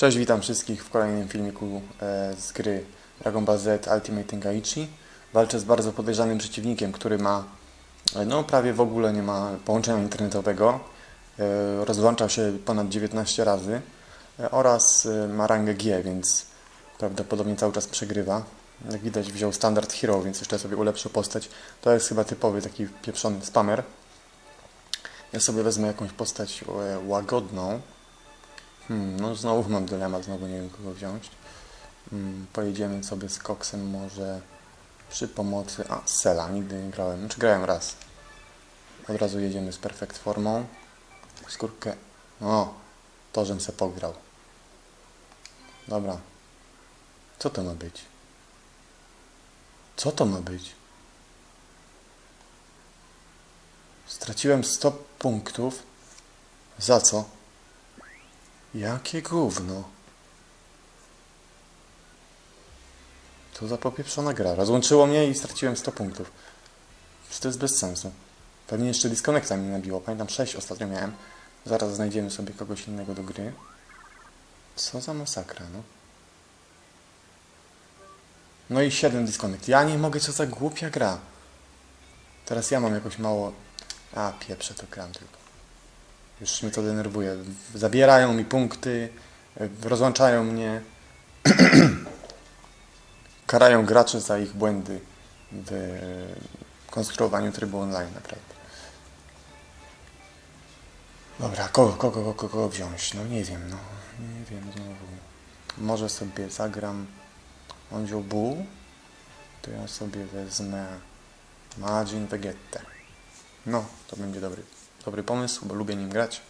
Cześć, witam wszystkich w kolejnym filmiku e, z gry Dragon Ball Z Ultimate Tenkaichi. Walczę z bardzo podejrzanym przeciwnikiem, który ma, e, no prawie w ogóle nie ma połączenia internetowego. E, rozłączał się ponad 19 razy oraz ma rangę G, więc prawdopodobnie cały czas przegrywa. Jak widać wziął standard hero, więc jeszcze sobie ulepszył postać. To jest chyba typowy taki pieprzony spamer. Ja sobie wezmę jakąś postać łagodną. Hmm, no znowu mam dylemat, znowu nie wiem kogo wziąć. Hmm, pojedziemy sobie z koksem może przy pomocy... A, Sela, nigdy nie grałem. Znaczy grałem raz. Od razu jedziemy z perfekt formą. Skórkę... O, to żem se pograł. Dobra. Co to ma być? Co to ma być? Straciłem 100 punktów. Za co? Jakie gówno. Co za popieprzona gra. Rozłączyło mnie i straciłem 100 punktów. Czy to jest bez sensu? Pewnie jeszcze disconnecta mi nabiło. Pamiętam 6 ostatnio miałem. Zaraz znajdziemy sobie kogoś innego do gry. Co za masakra, no. No i 7 disconnect. Ja nie mogę, co za głupia gra. Teraz ja mam jakoś mało... A, pieprze to gram tylko. Już mnie to denerwuje. Zabierają mi punkty, y, rozłączają mnie, karają graczy za ich błędy w konstruowaniu trybu online, naprawdę. Dobra, kogo, kogo, kogo, kogo wziąć? No nie wiem, no. Nie wiem znowu. Może sobie zagram... On wziął Bull, to ja sobie wezmę Majin Vegetę. No, to będzie dobry, dobry pomysł, bo lubię nim grać.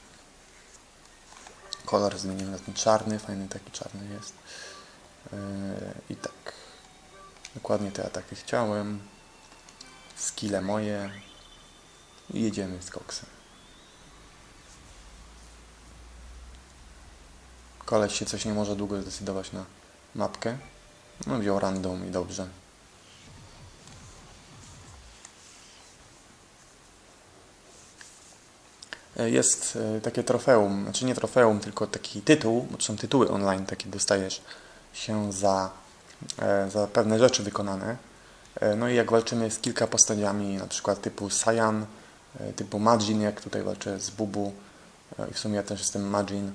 Kolor zmienimy na ten czarny, fajny taki czarny jest. Yy, I tak. Dokładnie te ataki chciałem. Skille moje. I jedziemy z koksem. Koleś się coś nie może długo zdecydować na mapkę. No wziął random i dobrze. Jest e, takie trofeum, znaczy nie trofeum, tylko taki tytuł, bo to są tytuły online, takie dostajesz się za, e, za pewne rzeczy wykonane. E, No i jak walczymy z kilka postaciami, na przykład typu Saiyan, e, typu Majin, jak tutaj walczę z Bubu e, i w sumie ja też jestem Majin,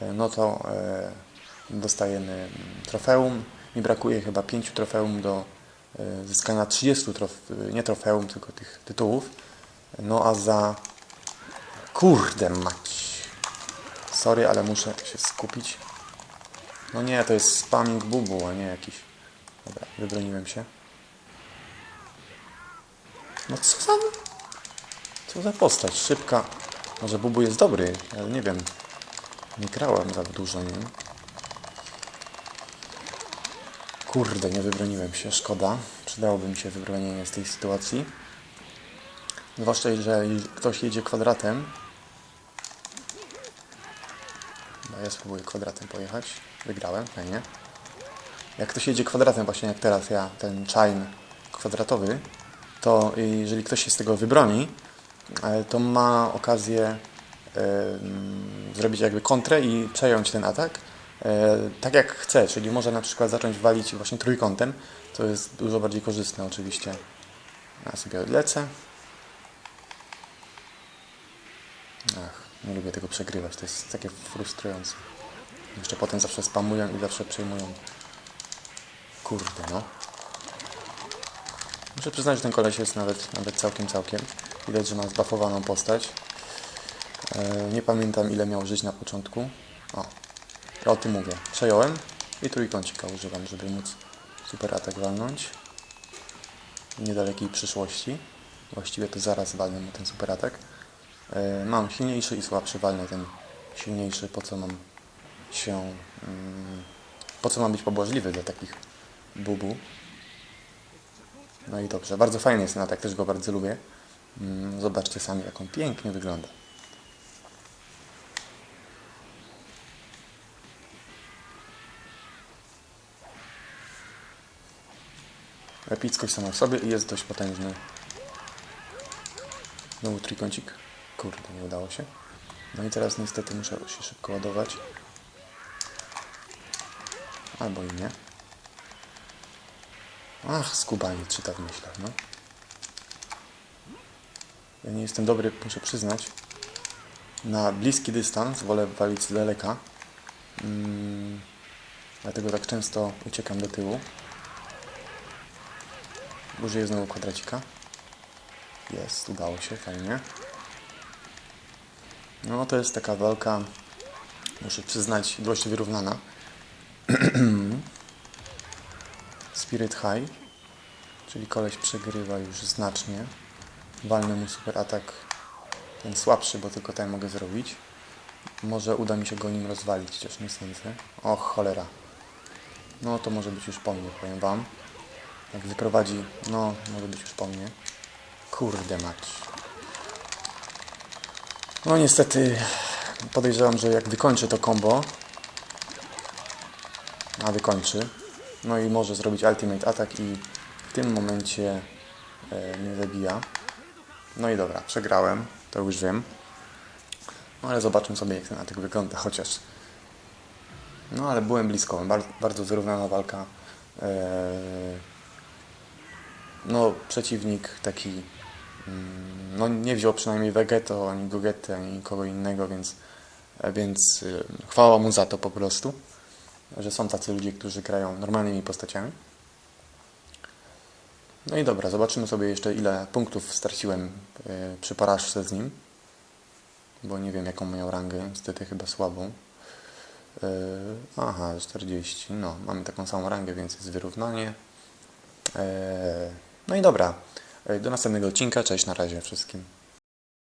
e, no to e, dostajemy mm, trofeum. Mi brakuje chyba 5 trofeum do e, zyskania 30 trof, nie trofeum, tylko tych tytułów. No a za Kurde mać. Sorry, ale muszę się skupić. No nie, to jest spamming bubu, a nie jakiś... Dobra, wybroniłem się. No co za... Co za postać? Szybka. Może bubu jest dobry, ale nie wiem. Nie grałem za dużo nim. Kurde, nie wybroniłem się, szkoda. Przydałoby mi się wybronienie z tej sytuacji. Zwłaszcza jeżeli ktoś jedzie kwadratem. No ja spróbuję kwadratem pojechać. Wygrałem, fajnie. Jak ktoś jedzie kwadratem, właśnie jak teraz ja, ten chain kwadratowy, to jeżeli ktoś się z tego wybroni, e, to ma okazję e, mm, zrobić jakby kontrę i przejąć ten atak e, tak jak chce, czyli może na przykład zacząć walić właśnie trójkątem, to jest dużo bardziej korzystne oczywiście. Ja sobie odlecę. Ach, nie lubię tego przegrywać, to jest takie frustrujące. Jeszcze potem zawsze spamują i zawsze przejmują. Kurde, no. Muszę przyznać, że ten koleś jest nawet, nawet całkiem, całkiem. Widać, że ma zbafowaną postać. E, nie pamiętam ile miał żyć na początku. O, o tym mówię. Przejąłem i trójkącika używam, żeby móc super atak walnąć. W niedalekiej przyszłości. Właściwie to zaraz walnę ten super atak. E, Mam silniejszy i słabszy, walnę ten silniejszy, po co mam się... mm, Po co mam być pobłażliwy dla takich bubu. No i dobrze, bardzo fajny jest ten atak, też go bardzo lubię. Mm, Zobaczcie sami, jak on pięknie wygląda. Epickość sama w sobie i jest dość potężny. Znowu trójkącik. Kurde, nie udało się. No i teraz niestety muszę się szybko ładować. Albo i nie. Ach, skubanie czyta w myślach, no. Ja nie jestem dobry, muszę przyznać. Na bliski dystans wolę walić z daleka. Mm, dlatego tak często uciekam do tyłu. Użyję znowu kwadracika. Jest, udało się, fajnie. No to jest taka walka, muszę przyznać, dość wyrównana. Spirit High, czyli koleś przegrywa już znacznie. Walnę mu super atak, ten słabszy, bo tylko ten mogę zrobić. Może uda mi się go nim rozwalić, chociaż nie sądzę. Och, cholera. No to może być już po mnie, powiem wam. Jak wyprowadzi, no może być już po mnie. Kurde mać. No niestety podejrzewam, że jak wykończy to combo, a wykończy, no i może zrobić ultimate atak i w tym momencie e, mnie zabija. No i dobra, przegrałem, to już wiem. No ale zobaczmy sobie jak ten atak wygląda chociaż. No ale byłem blisko, bardzo, bardzo wyrównana walka. Eee, no przeciwnik taki no nie wziął przynajmniej Vegeto, ani Gogetty, ani nikogo innego, więc, e, więc y, chwała mu za to po prostu, że są tacy ludzie, którzy grają normalnymi postaciami. No i dobra, zobaczymy sobie jeszcze ile punktów straciłem y, przy porażce z nim, bo nie wiem jaką miał rangę, niestety chyba słabą. Y, Aha, 40, no mamy taką samą rangę, więc jest wyrównanie. No i dobra, do następnego odcinka, cześć na razie wszystkim.